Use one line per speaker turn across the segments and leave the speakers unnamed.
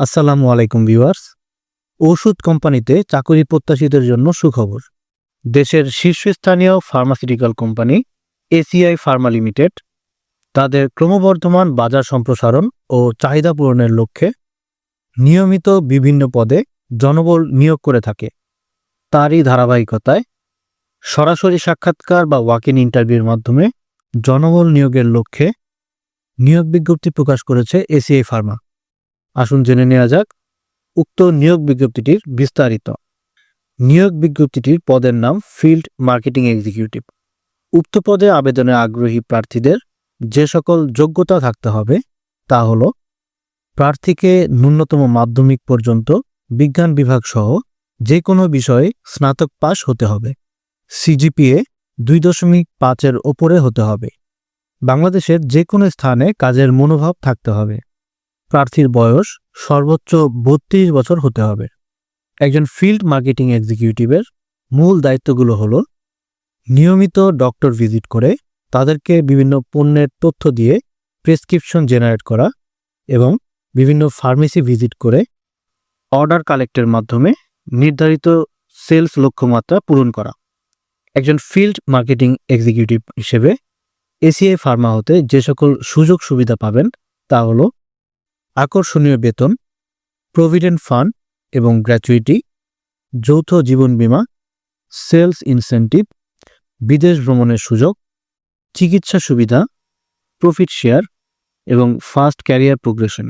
আসসালামু আলাইকুম ভিউয়ার্স। ওষুধ কোম্পানিতে চাকরি প্রত্যাশীদের জন্য সুখবর। দেশের শীর্ষস্থানীয় pharmaceutical company ACI pharma limited তাদের ক্রমবর্ধমান বাজার সম্প্রসারণ ও চাহিদা পূরণের লক্ষ্যে নিয়মিত বিভিন্ন পদে জনবল নিয়োগ করে থাকে। তারই ধারাবাহিকতায় সরাসরি সাক্ষাৎকার বা ওয়াক ইন ইন্টারভিউর মাধ্যমে জনবল নিয়োগের লক্ষ্যে নিয়োগ বিজ্ঞপ্তি প্রকাশ করেছে এসিআই ফার্মা আসুন জেনে নেওয়া যাক উক্ত নিয়োগ বিজ্ঞপ্তিটির বিস্তারিত। নিয়োগ বিজ্ঞপ্তিটির পদের নাম ফিল্ড মার্কেটিং এক্সিকিউটিভ। উক্ত পদে আবেদনে আগ্রহী প্রার্থীদের যে সকল যোগ্যতা থাকতে হবে তা হল প্রার্থীকে ন্যূনতম মাধ্যমিক পর্যন্ত বিজ্ঞান বিভাগ সহ যে কোনো বিষয়ে স্নাতক পাশ হতে হবে। সিজিপিএ দুই দশমিক পাঁচের ওপরে হতে হবে। বাংলাদেশের যে কোনো স্থানে কাজের মনোভাব থাকতে হবে। প্রার্থীর বয়স সর্বোচ্চ বত্রিশ বছর হতে হবে। একজন ফিল্ড মার্কেটিং এক্সিকিউটিভের মূল দায়িত্বগুলো হলো নিয়মিত ডক্টর ভিজিট করে তাদেরকে বিভিন্ন পণ্যের তথ্য দিয়ে প্রেসক্রিপশন জেনারেট করা এবং বিভিন্ন ফার্মেসি ভিজিট করে অর্ডার কালেক্টের মাধ্যমে নির্ধারিত সেলস লক্ষ্যমাত্রা পূরণ করা। একজন ফিল্ড মার্কেটিং এক্সিকিউটিভ হিসেবে এসিআই ফার্মা হতে যে সকল সুযোগ সুবিধা পাবেন তা হলো আকর্ষণীয় বেতন প্রভিডেন্ট ফান্ড এবং গ্র্যাচুইটি যৌথ জীবন বীমা সেলস ইনসেন্টিভ বিদেশ ভ্রমণের সুযোগ, চিকিৎসা সুবিধা প্রফিট শেয়ার এবং ফাস্ট ক্যারিয়ার প্রোগ্রেশন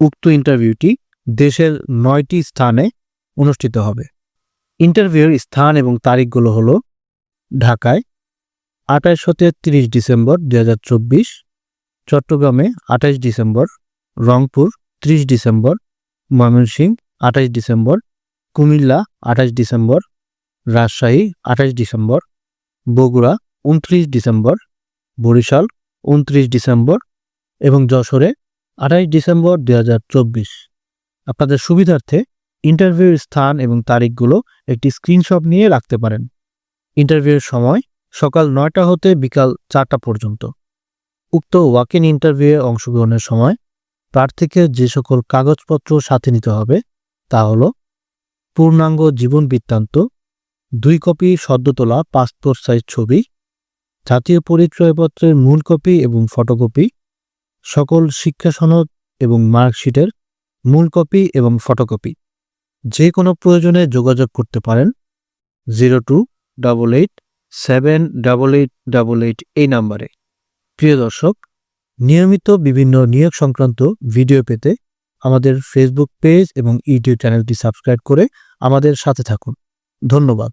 উক্ত ইন্টারভিউটি দেশের নয়টি স্থানে অনুষ্ঠিত হবে। ইন্টারভিউয়ের স্থান এবং তারিখগুলো হল ঢাকায় আঠাশ হতে তিরিশ ডিসেম্বর দু চব্বিশ, চট্টগ্রামে আঠাশ ডিসেম্বর রংপুর, ত্রিশ ডিসেম্বর, ময়মনসিংহ, আঠাশ ডিসেম্বর, কুমিল্লা, আঠাশ ডিসেম্বর, রাজশাহী, আঠাশ ডিসেম্বর, বগুড়া উনত্রিশ ডিসেম্বর, বরিশাল উনত্রিশ ডিসেম্বর এবং যশোরে আঠাশ ডিসেম্বর দু হাজার চব্বিশ। আপনাদের সুবিধার্থে ইন্টারভিউর স্থান এবং তারিখগুলো একটি স্ক্রিনশট নিয়ে রাখতে পারেন। ইন্টারভিউয়ের সময় সকাল নয়টা হতে বিকাল চারটা পর্যন্ত। উক্ত ওয়াক ইন ইন্টারভিউয়ে অংশগ্রহণের সময় প্রার্থীকে যে সকল কাগজপত্র সাথে নিতে হবে, তা হল পূর্ণাঙ্গ জীবন বৃত্তান্ত, দুই কপি সদ্য তোলা পাসপোর্ট সাইজ ছবি, জাতীয় পরিচয়পত্রের মূল কপি এবং ফটোকপি, সকল শিক্ষা সনদ এবং মার্কশিটের মূল কপি এবং ফটোকপি। যে কোনো প্রয়োজনে যোগাযোগ করতে পারেন। Zero two double eight seven double eight double eight এই নাম্বারে। প্রিয় দর্শক নিয়মিত বিভিন্ন নিয়োগ সংক্রান্ত ভিডিও পেতে আমাদের ফেসবুক পেজ এবং ইউটিউব চ্যানেলটি সাবস্ক্রাইব করে আমাদের সাথে থাকুন। ধন্যবাদ।